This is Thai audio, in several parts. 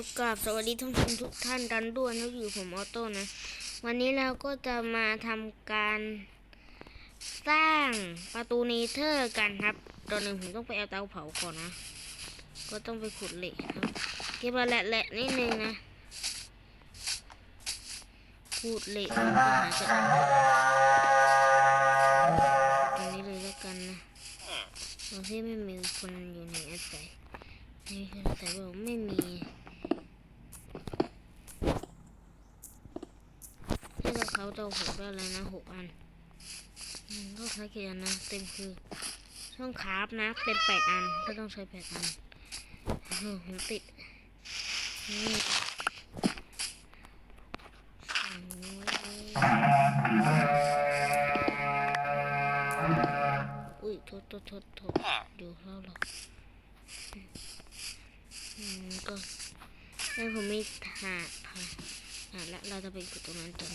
ก็กราบสวัสดีท่านผู้ชมทุกท่านกันด้วยนะอยู่ผมออโต้นะ วันนี้เราก็จะมาทำการสร้างประตูเนเธอร์กันครับ ตอนหนึ่งผมต้องไปเอาเตาเผาก่อนนะ ก็ต้องไปขุดเหล็กครับ เก็บมาแหละๆนิดนึงนะขุดเหล็กหาจะตรงนี้เลยแล้วกันนะตรงที่ไม่มีคนอยู่ในอาศัยนี่คือแต่ว่าไม่มี เขาเตาหกได้แล้วนะหกอันอืมต้องใช้กี่อันนะเต็มคือช่องคราฟนะเป็นแปดอันก็ต้องใช้แปดอันโอ้โหผมติดนี่อุ้ยทษโทษโทษโทษดูเขาหรอกอืมก็ให้ผมไม่หาค่ะ อะแล้วเราจะไปกดตรงนั้นจน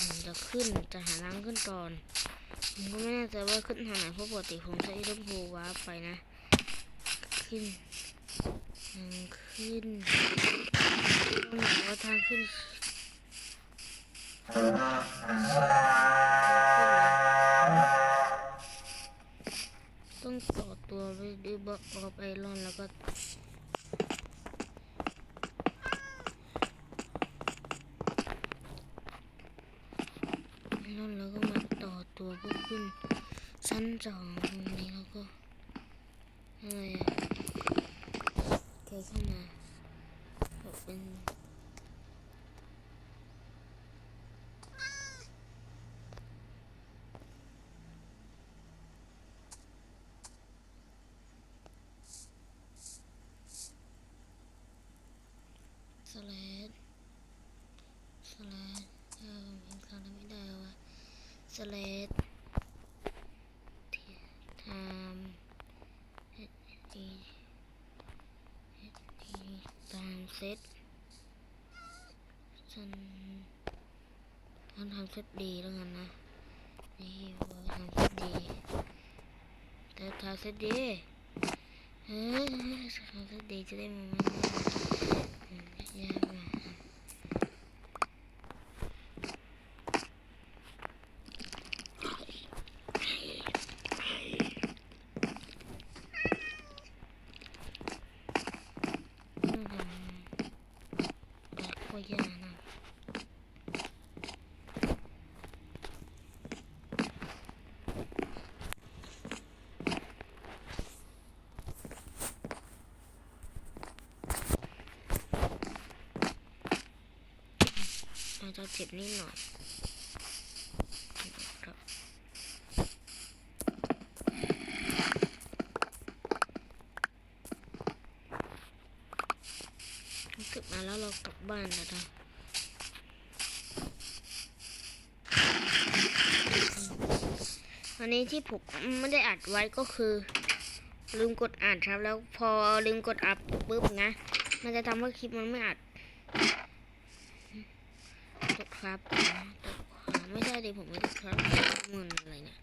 ผมจะขึ้นจะหาล้างขึ้นก่อน ผมก็ไม่แน่ใจว่าขึ้นทางไหนเพราะปกติผมใช้รถโพว้าไปนะ ขึ้นทางขึ้นต้องบอกว่าทางขึ้นต้องต่อตัวไปด้วยบล็อกออฟไอรอนแล้วก็ แล้วเราก็มาต่อตัวเพื่อขึ้นชั้นสองตรงนี้แล้วก็อะไรอะแกเข้ามาแบบเป็นสแลดสแลดเออผมยังทำไม่ได้ว่ะ สแลดทำดีดีตามเซตฉันต้องทำเซตดีแล้วกันนะ นี่ว่าทำเซตดีแต่ทำเซตดีเออทำเซตดีจะได้มาไม่ยากมาก อืมแบบก็ยากนะ อาจจะเจ็บนิดหน่อยครับมาแล้วเรากลับบ้านนะท่านวันนี้ที่ผมไม่ได้อัดไว้ก็คือ ลืมกดอัดครับแล้วพอลืมกดอัดปุ๊บนะ มันจะทำให้คลิปมันไม่อัด ครับไม่ได้ดิผมไม่ได้ครับมึนอะไรเนี่ย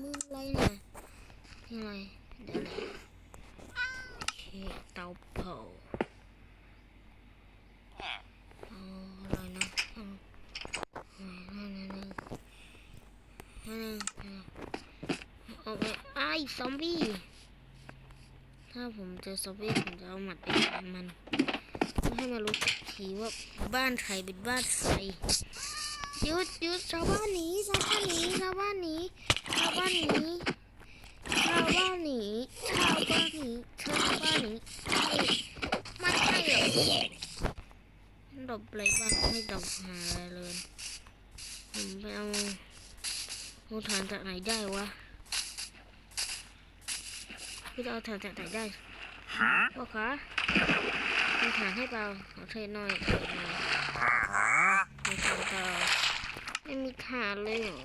มึนอะไรเนี่ยยังไงเดี๋ยวนะโอเคเตาเผาอาอะไรนะเอาเอนั่นนั่นนั่นนั่นนั่นเอาไปไอ้ซอมบี้ถ้าผมเจอซอมบี้ผมจะเอาหมัดไปมัน ให้มันรู้สักทีว่าบ้านใครเป็นบ้านใครหยุดหยุดชาวบ้านหนีชาวบ้านหนีชาวบ้านหนีชาวบ้านหนีชาวบ้านหนีชาวบ้านหนีชาวบ้านหนีเอ้ยไม่ใช่หรอกดบอะไรบ้างไม่ดบหาอะไรเลยผมไปเอาเอาฐานจากไหนได้วะพี่จะเอาฐานจากไหนได้พ่อคะ มีฐานให้เปล่าขอเทหน่อยเทหน่อยมีฐานเปล่าไม่มีฐานเลยเหรอ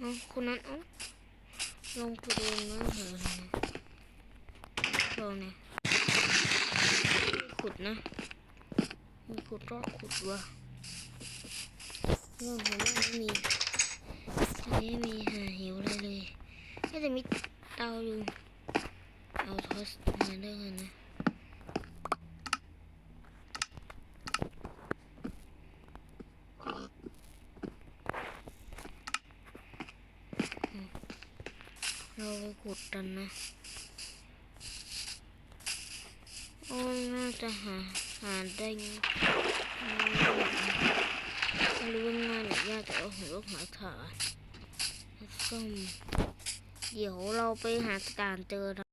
อคนนั้นเอาลงไปดูนะเหรอเราเนี่ย นะมีขุดก็ขุดวะเรื่องของมันไม่มีไม่มีหาเหวอะไรเลยก็จะมีเตาอยู่เอาทอสมาด้วยกันนะเราไปขุดกันนะ โอ้น่าจะหาหาได้ไม่รู้ว่าง่ายหรือยากแต่เอาหัวลูกหาถ่านส้มเดี๋ยวเราไปหาสถานเจอนะ